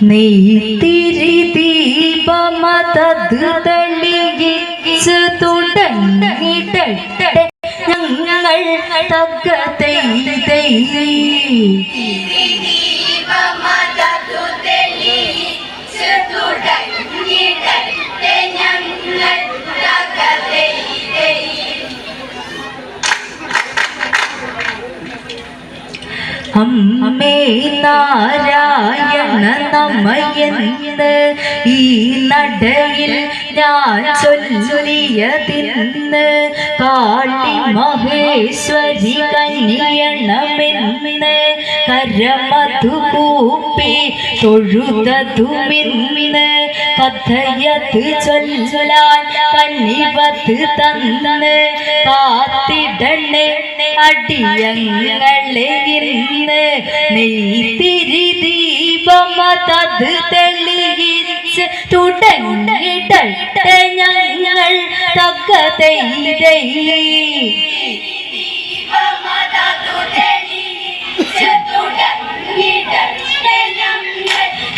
നെയ്ത്തിരി ദീപമതത് തെളിയിച്ച് തുടങ്ങിടട്ടെ ഞങ്ങൾ തകതൈ അമ്മേ നാരായണ നമയന്ത്. ഈ നടയിൽ ഞാൻ ചൊല്ലിയതിന്ന് കാളി മഹേശ്വരി കന്യണമെന്ന്. കരമതു കൂപ്പി തൊഴുതതുമിന്ന് കഥയത് ചൊല്ലാൻ കന്നിപത്ത് തന്ന് കാത്തിടണേ അടിയങ്ങളെ ഇന്ന് നെയ്ത്തിരി ദീപമതത് തെളിയിച്ച് തുടങ്ങിടട്ടെ ഞങ്ങൾ തക്കതൈ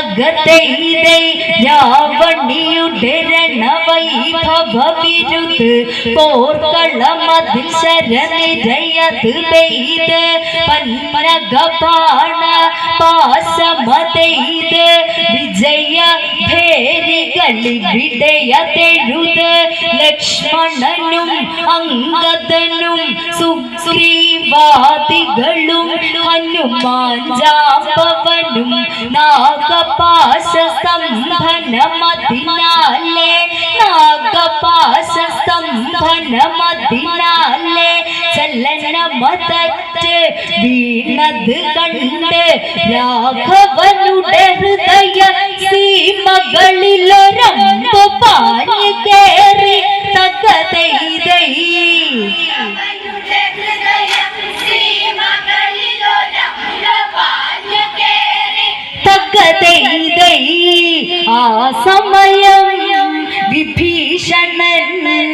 ಜಗದೈದೆ ಯಾವಣಿಯುಡೆರ ನವೈಭವ ಬಿರುದ್ ಕೋರ್ಕಳ ಮದಿಲ್ ಶರಣಿ ಜಯತ್ ಬೆಯ್ದ ಪನ್ನಗ ಪಾಣ ಪಾಸ ಮದೈದ ವಿಜಯ ಭೇರ വിടയതെഴുത് ലക്ഷ്മണനും അങ്കദനും സുഗ്രീവാദികളും ഹനുമാൻ ജാമ്പവനും നാഗപാശ സംഭനമതിനാലെ നാഗപാശ സ്തംഭനമതിനാലെ ചലനമതറ്റ് വീണത് കണ്ട് രാഘവനുടെ ഹൃദയ സീമകളിലൊരമ്പ് പാഞ്ഞു കേറി തകതൈ തകതൈ ആ സമയം വിഭീഷണൻ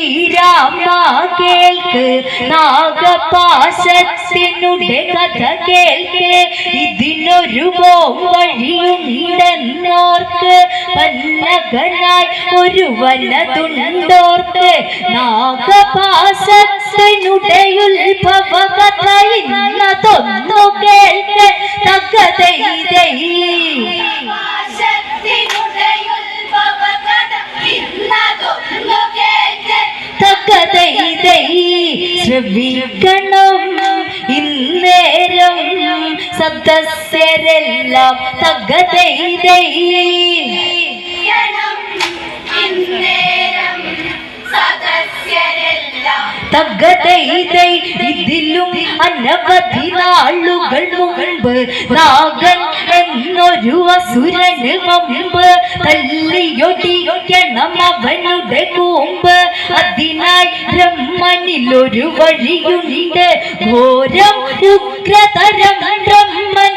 ശ്രീരാമ കേൾക്ക് നാഗപാശത്തിനുടെ കഥ കേൾക്ക്. ഇതിനൊരു വഴിയുണ്ടെന്നോർക്ക് പന്നകനായി ഒരു വനതുണ്ടോർക്ക് നാഗപാശത്തിനുടെ ഉത്ഭവ കഥ ഇന്നതൊന്നു കേൾക്ക്. തകതൈ ശ്രവിക്കണം. ഇന്നേരം സദസ്യരെല്ലാം തകതൈ ഇതിലും അനവധി നാളുകൾ മുമ്പ് നാഗൻ എന്നൊരു അസുരന് മുമ്പ് തല്ലിയൊടിക്കണം അവനുടെ കൂമ്പ്. അതിനായി ബ്രഹ്മനിലൊരു വഴിയുണ്ട്. ഘോരം ഉഗ്രതരം ബ്രഹ്മൻ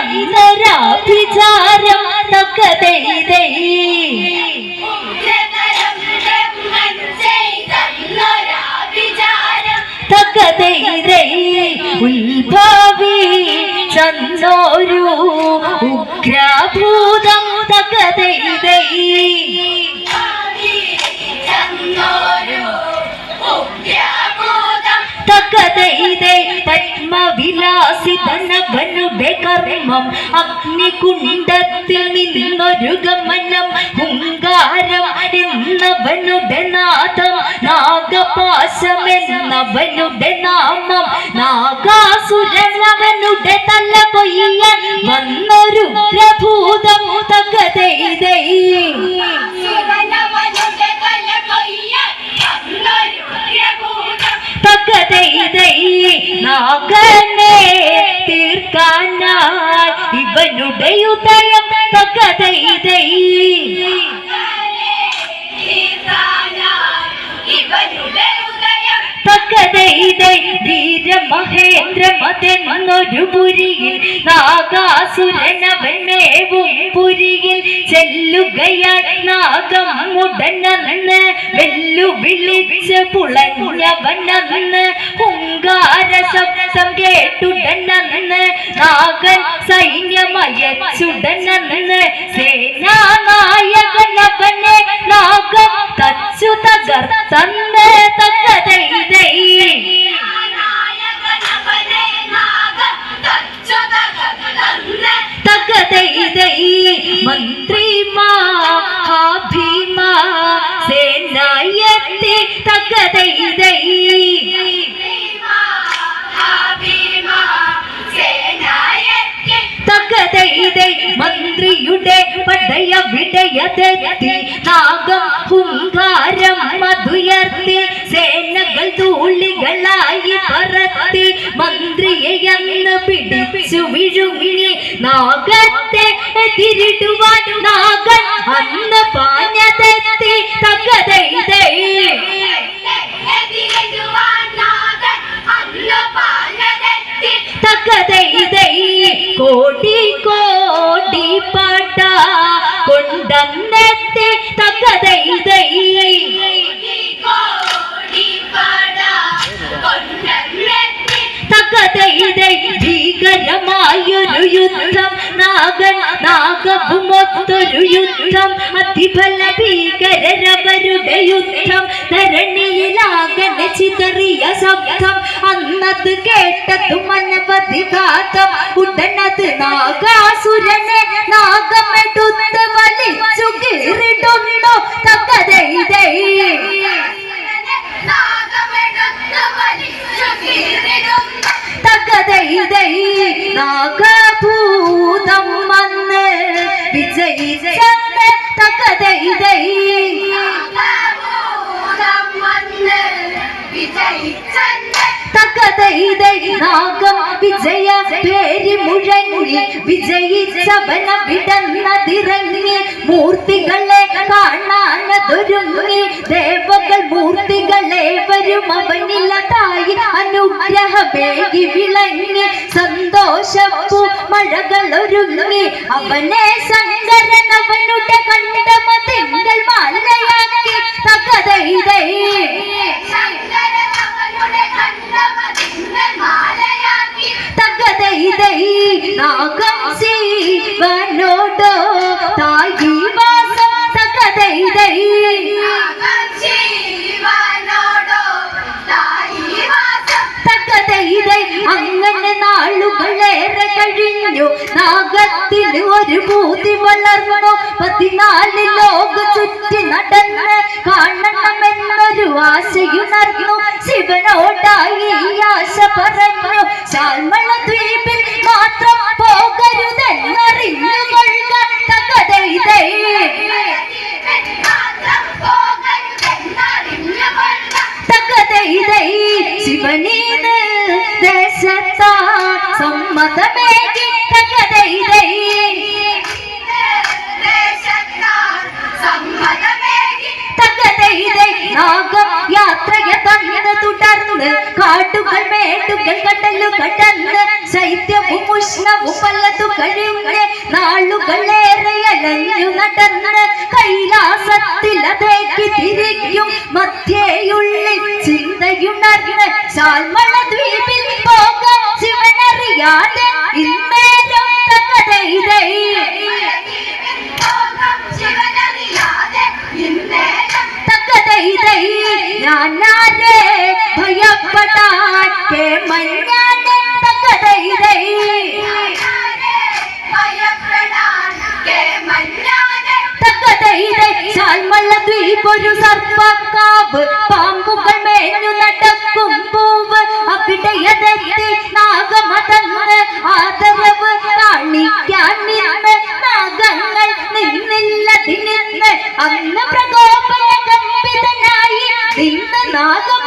ചെയ്തരാഭിചാരം തകതൈ തകതൈ ഉത്ഭവി ചന്നോരു ഉഗ്രഭൂതം തകതൈ തകതൈ പത്മവിലാസിതനവനുടെ കർമ്മം അഗ്നികുണ്ടത്തിൽ നിന്നൊരു ഗമനം ഹുങ്കാരം എന്നവനുടെ നാദം നാഗപാശമെന്നവനുടെ നാമം നാഗാസുരനവനുടെ തല കൊയ്യാൻ വന്നൊരു പ്രഭൂതം തകതൈ നാഗനെ തീർക്കാനായി ഇവനുടെ ഉദയം തകതൈതൈ തകതൈതൈ വീരമഹേന്ദ്രമതെന്നൊരു പുരിയിൽ നാഗാസുരനവനേവും പുരിയിൽ ചെല്ലുകയാൽ നാഗം ഉടനന്ന് വെല്ലുവിളിച്ച് പുളഞ്ഞവനന്ന് ഹുങ്കാര ശബ്ദം കേട്ടുടനന്ന് നാഗൻ സൈന്യമയച്ചുടനന്ന് സേനാനായകനവനെ നാഗം തച്ചു തകർത്തന്ന് തകതൈതൈ മന്ത്രിമാ ഭീമാ സേനായത്തെ തകതൈതൈ തകതൈതൈ മന്ത്രിയുടെ പടയ വിടയതെത്തി. നാഗം ഹുങ്കാരം മധുയർത്തി. സേനകൾ തൂളികളായി പറത്തി മന്ത്രിയെ എന്ന് പിടിച്ചു വിഴുങ്ങി നാഗത്തെ എതിരിടുവാൻ നാഗൻ അന്ന് പാഞ്ഞതെത്തി തകതൈതൈ തകതൈതൈ കോടി കോടി പാട്ട കൊണ്ടന്നെത്തി തകതൈതൈ തകതൈതൈ നാഗവുമൊത്തൊരു യുദ്ധം അതിഫല ഭീകരരവരുടെ യുദ്ധം ധരണിയിലാകെ ചിതറിയ ശബ്ദം. അന്നത് കേട്ടതും അനവധി ഘാതം ഉടനത് നാഗാസുരനെ നാഗമെടുത്ത് വലിച്ചു കീറിടുന്നു. തകതൈതൈ തകതൈ നാഗഭൂതം വിജയിച്ചന്ന് തകതൈതൈ തകതൈതൈ നാഗം വിജയ പേര് മുഴങ്ങി വിജയിച്ചവന വിടന്നതിറങ്ങി മൂർത്തികളെ കാണാനതൊരുങ്ങി ദേവകൾ മൂർത്തികളെ വരും അവനിലതായി അനുഗ്രഹമേകി വിളങ്ങി സന്തോഷപ്പൂ ഒരുങ്ങി അവനെ ശങ്കരൻ അവനുടെ മേട്ടുകൾ കടലു കടന്ന് ശൈത്യവും ഉഷ്ണവും പലതു കഴിഞ്ഞ് നടന്ന് കൈലാസത്തിലതേക്ക് തിരിക്കും. മധ്യേയുള്ളിൽ ചിന്തയുണർന്ന് ശാൽമള ദ്വീപിൽ പോകാൻ ശിവനറിയാതെ ഇന്നേരം തകതൈതൈ ഞാനാരെ ഭയപ്പെടാൻ കേമഞ്ഞാനെ ദ്വീപൊരു സർപ്പക്കാവ്. പാമ്പുകൾ മേഞ്ഞു നടക്കും പൂവ്. അവിടെയതെത്തി നാഗമതന്ന് ആദരവ് കാണിക്കാൻ നിന്ന് നാഗങ്ങൾ നിന്നില്ലതിനിന്ന് അന്ന് പ്രകോപന കമ്പിതനായി നിന്ന് നാഗമന്ന്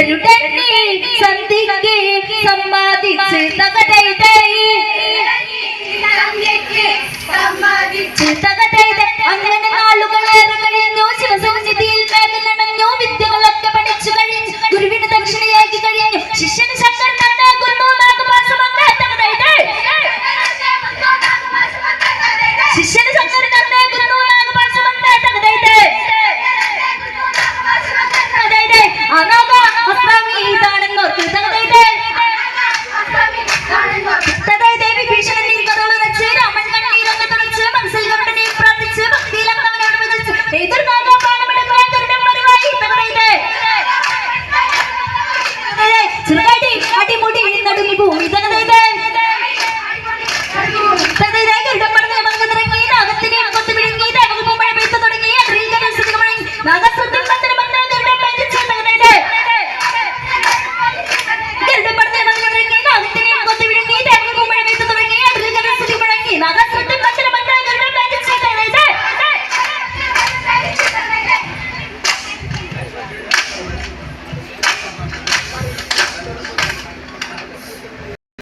ഗരുഡൻ നീ സന്ധിക്ക് സമ്മാനിച്ച് തകതൈതൈ തകതൈതൈ അങ്ങനെ